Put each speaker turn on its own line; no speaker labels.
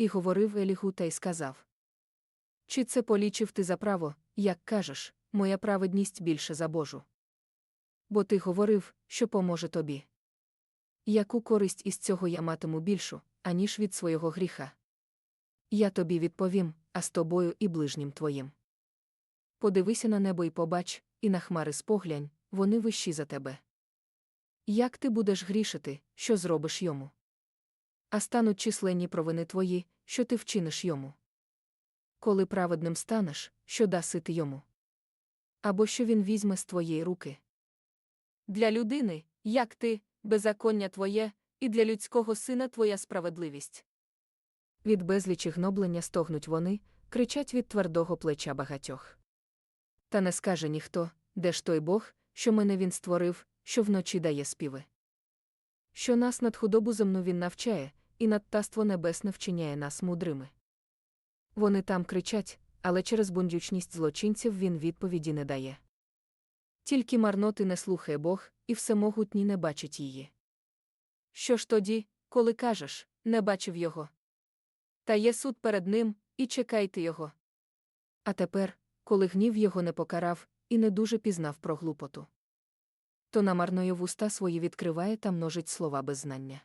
І говорив Еліху та й сказав: Чи це полічив ти за право, як кажеш, моя праведність більше за Божу? Бо ти говорив, що поможе тобі. Яку користь із цього я матиму більшу, аніж від свого гріха? Я тобі відповім, а з тобою і ближнім твоїм. Подивися на небо і побач, і на хмари споглянь, вони вищі за тебе. Як ти будеш грішити, що зробиш йому? А стануть численні провини твої, що ти вчиниш йому. Коли праведним станеш, що даси ти йому? Або що він візьме з твоєї руки? Для людини, як ти, беззаконня твоє, і для людського сина твоя справедливість. Від безлічі гноблення стогнуть вони, кричать від твердого плеча багатьох. Та не скаже ніхто, де ж той Бог, що мене він створив, що вночі дає співи. Що нас над худобу земну він навчає, і над таство небесне вчиняє нас мудрими. Вони там кричать, але через бундючність злочинців він відповіді не дає. Тільки марноти не слухає Бог, і всемогутній не бачить її. Що ж тоді, коли кажеш, не бачив його? Та є суд перед ним, і чекайте його. А тепер, коли гнів його не покарав, і не дуже пізнав про глупоту. То намарною вуста свої відкриває та множить слова без знання.